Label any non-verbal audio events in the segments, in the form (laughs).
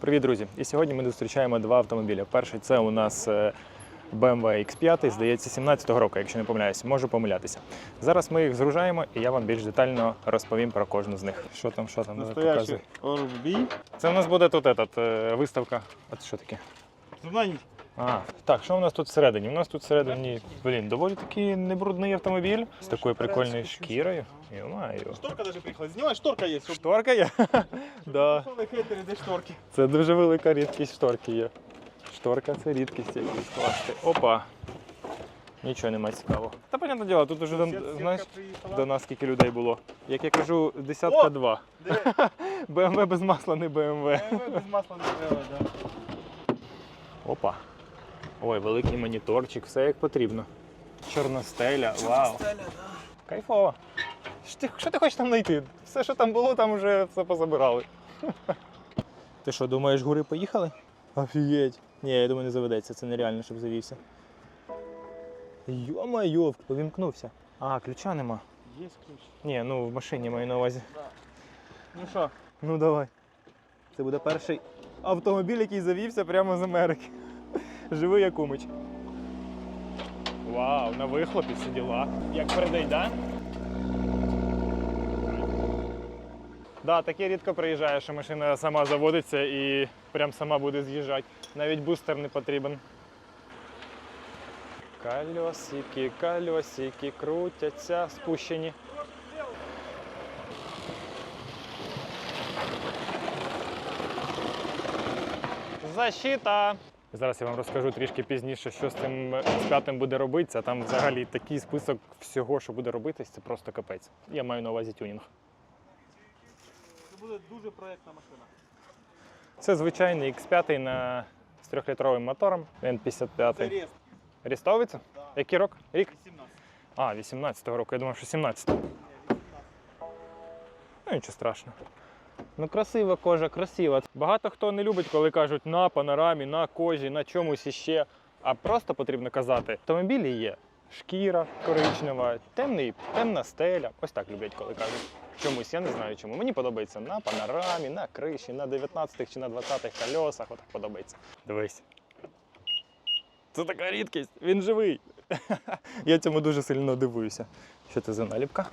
Привіт, друзі! І сьогодні ми зустрічаємо два автомобілі. Перший це у нас е, BMW X5, здається, 17-го року, якщо не помиляюсь, можу помилятися. Зараз ми їх згружаємо, і я вам більш детально розповім про кожну з них. Що там, що там. Orb Це у нас буде тут этот, е, виставка. От що таке? Знань. А, так, що у нас тут всередині? У нас тут всередині, блін, доволі таки небрудний автомобіль з такою прикольною шкірою. Шторка даже приїхала. Знімай, шторка є. Шторка є? (laughs) Да. шторки. Це дуже велика рідкість шторки є. Шторка це рідкість якусь класти. Опа. Нічого нема цікавого. Та понятне діло, тут уже до, знаєш, до нас скільки людей було. Як я кажу, десятка О! два. (laughs) БМВ без масла, не БМВ. BMW без масла не треба, да. Опа. Ой, великий моніторчик, все як потрібно. Чорна стеля, вау. Кайфово. Що ти, що ти хочеш там знайти? Все, що там було, там вже все позабирали. (laughs) Ти що, думаєш, гури поїхали? Офігеть. Ні, я думаю, не заведеться, це нереально, щоб завівся. Йо-майо, повімкнувся. А, ключа нема. Є ключ. Ні, ну в машині маю на увазі. Ну що, Ну давай. Це буде перший автомобіль, який завівся прямо з Америки. Живий як умич. Вау, на вихлопі всі діла. Як передай, да? Да, таке рідко приїжджає, що машина сама заводиться і прям сама буде з'їжджати. Навіть бустер не потрібен. Кольосики, кольосики крутяться, спущені. Защита! Зараз я вам розкажу трішки пізніше, що з цим з п'ятим буде робитися. Там взагалі такий список всього, що буде робитись, це просто капець. Я маю на увазі тюнінг. це буде дуже проєктна машина. Це звичайний X5 на з 3-літровим мотором, Це N55. рест. Рістовиться? Да. Який рок? Рік? 18. А, 18-го року. Я думав, що 17-го. Ну нічого страшного. Ну красива кожа, красива. Багато хто не любить, коли кажуть на панорамі, на кожі, на чомусь іще. А просто потрібно казати, автомобілі є шкіра коричнева, темний, темна стеля. Ось так люблять, коли кажуть. Чомусь, я не знаю чому. Мені подобається на панорамі, на криші, на 19-х чи на 20-х кольосах. Отак подобається. Дивись. Це така рідкість, він живий. (laughs) Я цьому дуже сильно дивуюся. Що це за наліпка?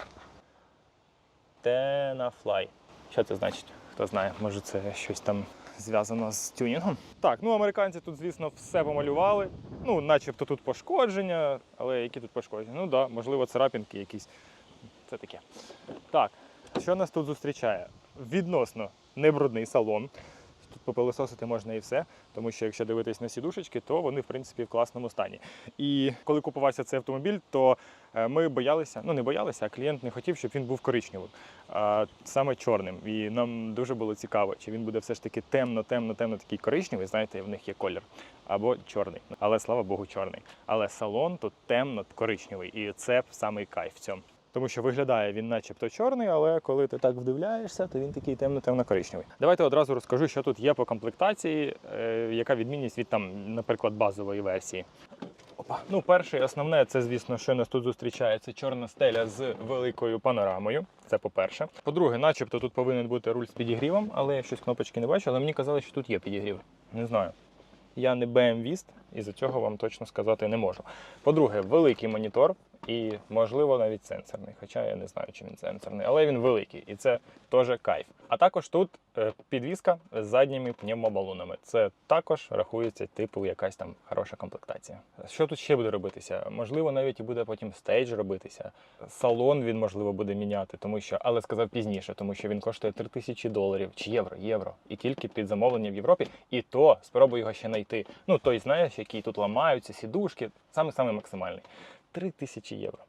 Тенафлай. Що це значить? Хто знає, може це щось там зв'язано з тюнінгом. Так, ну американці тут, звісно, все помалювали. Ну, начебто тут пошкодження, але які тут пошкодження? Ну так, да, можливо, царапінки якісь. Це таке. Так, що нас тут зустрічає? Відносно небрудний салон. Тут попилисосити можна і все, тому що якщо дивитись на сідушечки, то вони в принципі в класному стані. І коли купувався цей автомобіль, то е, ми боялися, ну не боялися, а клієнт не хотів, щоб він був коричневим, а саме чорним. І нам дуже було цікаво, чи він буде все ж таки темно, темно, темно такий коричневий. Знаєте, в них є колір, або чорний. Але слава Богу, чорний. Але салон тут темно коричневий, і це самий кайф в цьому. Тому що виглядає він начебто чорний, але коли ти так вдивляєшся, то він такий темно-темно-коричневий. Давайте одразу розкажу, що тут є по комплектації, е, яка відмінність від там, наприклад, базової версії. Опа. Ну, перше, основне, це, звісно, що нас тут зустрічає, це чорна стеля з великою панорамою. Це по-перше. По-друге, начебто тут повинен бути руль з підігрівом, але я щось кнопочки не бачу, але мені казали, що тут є підігрів. Не знаю. Я не BM-віст, і за цього вам точно сказати не можу. По-друге, великий монітор і, можливо, навіть сенсорний. Хоча я не знаю, чи він сенсорний, але він великий, і це теж кайф. А також тут е, підвіска з задніми пневмобалонами. Це також рахується типу якась там хороша комплектація. Що тут ще буде робитися? Можливо, навіть і буде потім стейдж робитися. Салон він можливо буде міняти, тому що, але сказав пізніше, тому що він коштує 3 тисячі доларів чи євро, євро. І тільки під замовлення в Європі. І то спробуй його ще знайти. Ну той знаєш, які тут ламаються, сідушки, саме саме максимальний. 3 тисячі євро.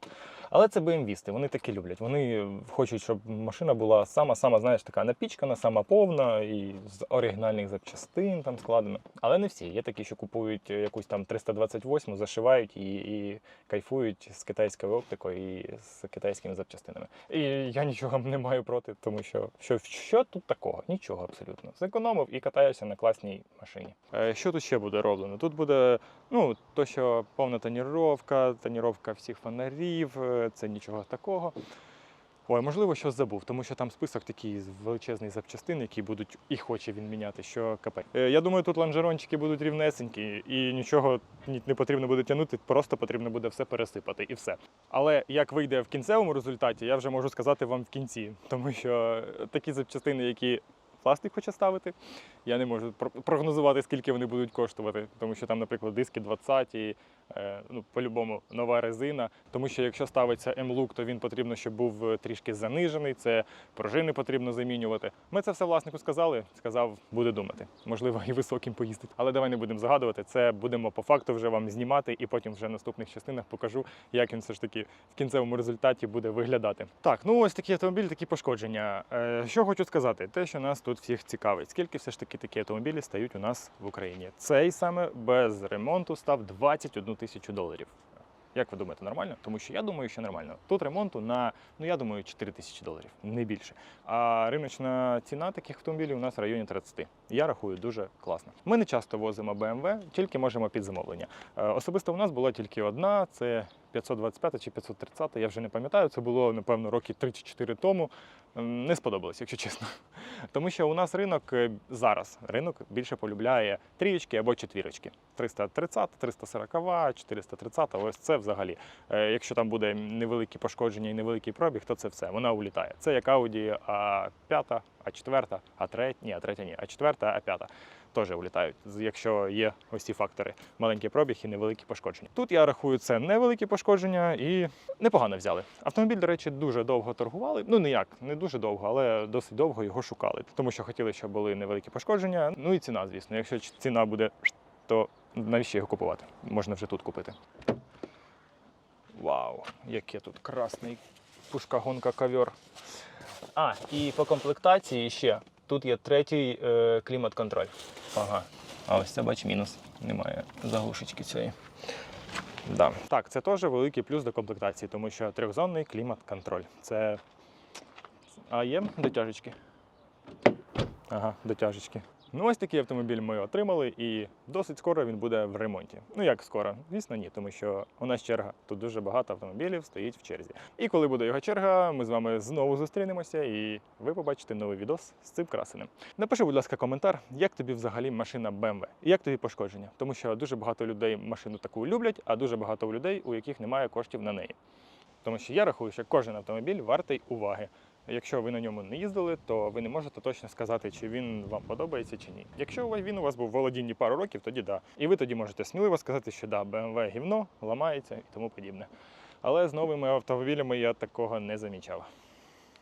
Але це BMW-сти, вони такі люблять. Вони хочуть, щоб машина була сама-сама, знаєш, така напічкана, сама повна і з оригінальних запчастин там складена. Але не всі. Є такі, що купують якусь там 328, зашивають і, і кайфують з китайською оптикою і з китайськими запчастинами. І я нічого не маю проти, тому що що, що тут такого? Нічого абсолютно. Зекономив і катаюся на класній машині. Е, Що тут ще буде роблено? Тут буде ну, то, що повна тоніровка, тоніровка всіх фонарів, е, це нічого такого. Ой, можливо, щось забув, тому що там список такий величезний запчастин, які будуть і хоче він міняти, що капець. Е, Я думаю, тут лонжерончики будуть рівнесенькі, і нічого не потрібно буде тягнути, просто потрібно буде все пересипати і все. Але як вийде в кінцевому результаті, я вже можу сказати вам в кінці, тому що такі запчастини, які пластик хоче ставити, я не можу прогнозувати, скільки вони будуть коштувати, тому що там, наприклад, диски 20, е, ну, по-любому нова резина. Тому що якщо ставиться М-лук, то він потрібно, щоб був е, трішки занижений, це пружини потрібно замінювати. Ми це все власнику сказали. Сказав, буде думати. Можливо, і високим поїздить. Але давай не будемо загадувати. Це будемо по факту вже вам знімати, і потім вже в наступних частинах покажу, як він все ж таки в кінцевому результаті буде виглядати. Так, ну ось такий автомобіль, такі пошкодження. Е, що хочу сказати, те, що нас тут всіх цікавить, скільки все ж таки такі автомобілі стають у нас в Україні. Цей саме без ремонту став 21 тисячу доларів. Як ви думаєте, нормально? Тому що я думаю, що нормально. Тут ремонту на, ну я думаю, 4 тисячі доларів, не більше. А риночна ціна таких автомобілів у нас в районі 30. Я рахую дуже класно. Ми не часто возимо BMW, тільки можемо під замовлення. Е, Особисто у нас була тільки одна, це 525 чи 530, я вже не пам'ятаю. Це було, напевно, роки 3 чи 4 тому. Не сподобалось, якщо чесно. Тому що у нас ринок е, зараз ринок більше полюбляє трієчки або четвірочки. 330, 340, 430, ось це взагалі. Е, Якщо там буде невеликі пошкодження і невеликий пробіг, то це все, вона улітає. Це як Audi А5, А4, А3, ні, А3 ні, А4, А5 теж улітають, якщо є ось ці фактори: маленький пробіг і невеликі пошкодження. Тут я рахую це невеликі пошкодження і непогано взяли. Автомобіль, до речі, дуже довго торгували. Ну ніяк, не дуже довго, але досить довго його шукали, тому що хотіли, щоб були невеликі пошкодження. Ну і ціна, звісно. Якщо ціна буде, то навіщо його купувати? Можна вже тут купити. Вау, яке тут красний пушка-гонка ковер. А, і по комплектації ще. Тут є третій е, клімат-контроль. Ага. А ось це бач мінус. Немає заглушечки цієї. Да. Так, це теж великий плюс до комплектації, тому що трьохзонний клімат-контроль. Це. А є дотяжечки? Ага, дотяжечки. Ну, ось такий автомобіль ми отримали, і досить скоро він буде в ремонті. Ну як скоро? Звісно, ні, тому що у нас черга. Тут дуже багато автомобілів стоїть в черзі. І коли буде його черга, ми з вами знову зустрінемося, і ви побачите новий відос з цим красеним. Напиши, будь ласка, коментар, як тобі взагалі машина BMW, і як тобі пошкодження, тому що дуже багато людей машину таку люблять, а дуже багато людей, у яких немає коштів на неї. Тому що я рахую, що кожен автомобіль вартий уваги. Якщо ви на ньому не їздили, то ви не можете точно сказати, чи він вам подобається чи ні. Якщо він у вас був в володінні пару років, тоді да. І ви тоді можете сміливо сказати, що да, BMW гівно, ламається і тому подібне. Але з новими автомобілями я такого не замічав.